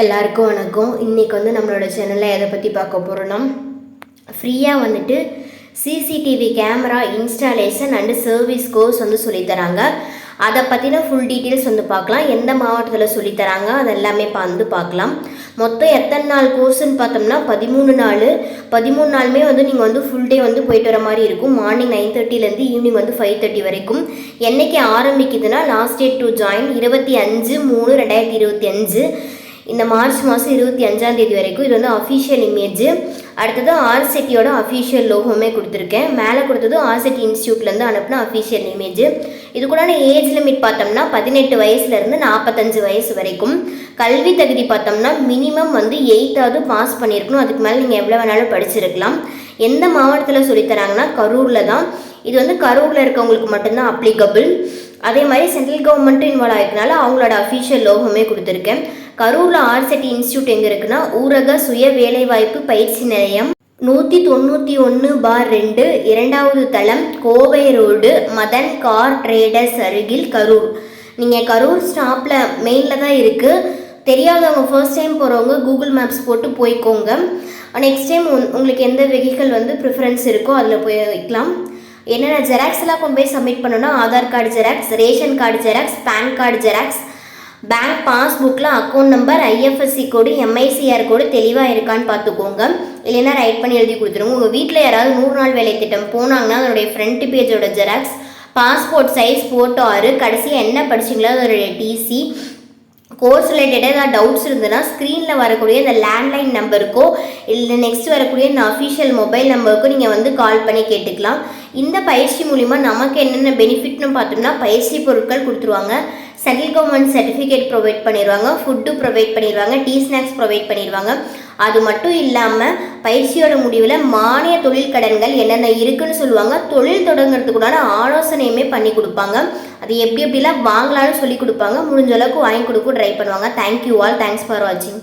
எல்லாருக்கும் வணக்கம். இன்றைக்கி வந்து நம்மளோட சேனலில் எதை பற்றி பார்க்க போகிறோன்னா ஃப்ரீயாக வந்துட்டு CCTV camera installation and service course வந்து சொல்லித்தராங்க அதை பற்றின ஃபுல் டீட்டெயில்ஸ் வந்து பார்க்கலாம். எந்த மாவட்டத்தில் சொல்லித்தராங்க அது எல்லாமே வந்து பார்க்கலாம். மொத்தம் எத்தனை நாள் கோர்ஸ்ன்னு பார்த்தோம்னா பதிமூணு நாள். பதிமூணு நாளுமே வந்து நீங்கள் வந்து ஃபுல் டே வந்து போயிட்டு வர மாதிரி இருக்கும். மார்னிங் நைன் தேர்ட்டிலேருந்து ஈவினிங் வந்து ஃபைவ் தேர்ட்டி வரைக்கும். என்றைக்கு ஆரம்பிக்குதுன்னா லாஸ்ட் டேட் டு ஜாயின் இருபத்தி அஞ்சு மூணு ரெண்டாயிரத்தி இருபத்தி அஞ்சு. இந்த மார்ச் மாதம் இருபத்தி அஞ்சாம் தேதி வரைக்கும் இது வந்து அஃபிஷியல் இமேஜ் அடுத்தது ஆர்செட்டியோட அஃபிஷியல் லோகோமே கொடுத்துருக்கேன். மேலே கொடுத்தது ஆர்செட்டி இன்ஸ்டியூட்லேருந்து அனுப்பின அஃபிஷியல் இமேஜ் இது கூட ஏஜ் லிமிட் பார்த்தோம்னா பதினெட்டு வயசுலேருந்து நாற்பத்தஞ்சு வயசு வரைக்கும். கல்வி தகுதி பார்த்தோம்னா மினிமம் வந்து எயித்தாவது பாஸ் பண்ணியிருக்கணும். அதுக்கு மேலே நீங்கள் எவ்வளோ வேணாலும் படிச்சிருக்கலாம். எந்த மாவட்டத்தில் சொல்லித்தராங்கன்னா கரூரில் தான். இது வந்து கரூரில் இருக்கவங்களுக்கு மட்டும்தான் அப்ளிகபிள் அதே மாதிரி சென்ட்ரல் கவர்மெண்ட்டும் இன்வால்வ் ஆகிருக்கனால அவங்களோட அஃபீஷியல் லோகமே கொடுத்துருக்கேன். கரூரில் ஆர்செட் இன்ஸ்டியூட் எங்கே இருக்குன்னா ஊரக சுய வேலைவாய்ப்பு பயிற்சி நிலையம் நூற்றி தொண்ணூற்றி ஒன்று பார் ரெண்டு இரண்டாவது தளம் Kovai road Madan car traders அருகில் கரூர். நீங்கள் கரூர் ஸ்டாப்பில் மெயினில் தான் இருக்குது தெரியாதவங்க ஃபர்ஸ்ட் டைம் போகிறவங்க கூகுள் மேப்ஸ் போட்டு போய்க்கோங்க. நெக்ஸ்ட் டைம் உங்களுக்கு எந்த வெஹிக்கல் வந்து ப்ரிஃபரன்ஸ் இருக்கோ அதில் போய் வைக்கலாம் என்னென்ன ஜெராக்ஸ் எல்லாம் கொண்டு போய் சப்மிட் பண்ணணும்னா Aadhaar card xerox ration card xerox pan card xerox bank பாஸ்புக்கில் account number IFSC code MICR code தெளிவாக இருக்கான்னு பார்த்துக்கோங்க. இல்லைன்னா ரைட் பண்ணி எழுதி கொடுத்துருங்க. உங்கள் வீட்டில் யாராவது நூறு நாள் வேலை திட்டம் போனாங்கன்னா அதனுடைய ஃப்ரண்ட் பேஜோட ஜெராக்ஸ் பாஸ்போர்ட் சைஸ் ஃபோட்டோ ஆறு கடைசியாக என்ன படிச்சிங்களோ அதோடைய டிசி கோர்ஸ் ரிலேட்டடாக ஏதாவது டவுட்ஸ் இருந்ததுன்னா ஸ்க்ரீனில் வரக்கூடிய இந்த லேண்ட்லைன் நம்பருக்கோ இல்லை நெக்ஸ்ட் வரக்கூடிய இந்த அஃபிஷியல் மொபைல் நம்பருக்கோ நீங்கள் வந்து கால் பண்ணி கேட்டுக்கலாம். இந்த பயிற்சி மூலிமா நமக்கு என்னென்ன பெனிஃபிட்னு பார்த்தோம்னா பயிற்சி பொருட்கள் கொடுத்துருவாங்க. சென்ட்ரல் கவர்மெண்ட் சர்டிஃபிகேட் ப்ரொவைட் பண்ணிடுவாங்க ஃபுட்டு ப்ரொவைட் பண்ணிடுவாங்க டீ ஸ்நாக்ஸ் ப்ரொவைட் பண்ணிடுவாங்க அது மட்டும் இல்லாமல் பயிற்சியோட முடிவில் மானிய தொழில் கடன்கள் என்னென்ன இருக்குன்னு சொல்லுவாங்க. தொழில் தொடங்குறதுக்குண்டான ஆலோசனையுமே பண்ணி கொடுப்பாங்க. அது எப்படி எப்படிலாம் வாங்கலாம்னு சொல்லி கொடுப்பாங்க. முடிஞ்ச அளவுக்கு வாங்கி கொடுக்க ட்ரை பண்ணுவாங்க. தேங்க்யூ ஆல் தேங்க்ஸ் ஃபார் வாட்சிங்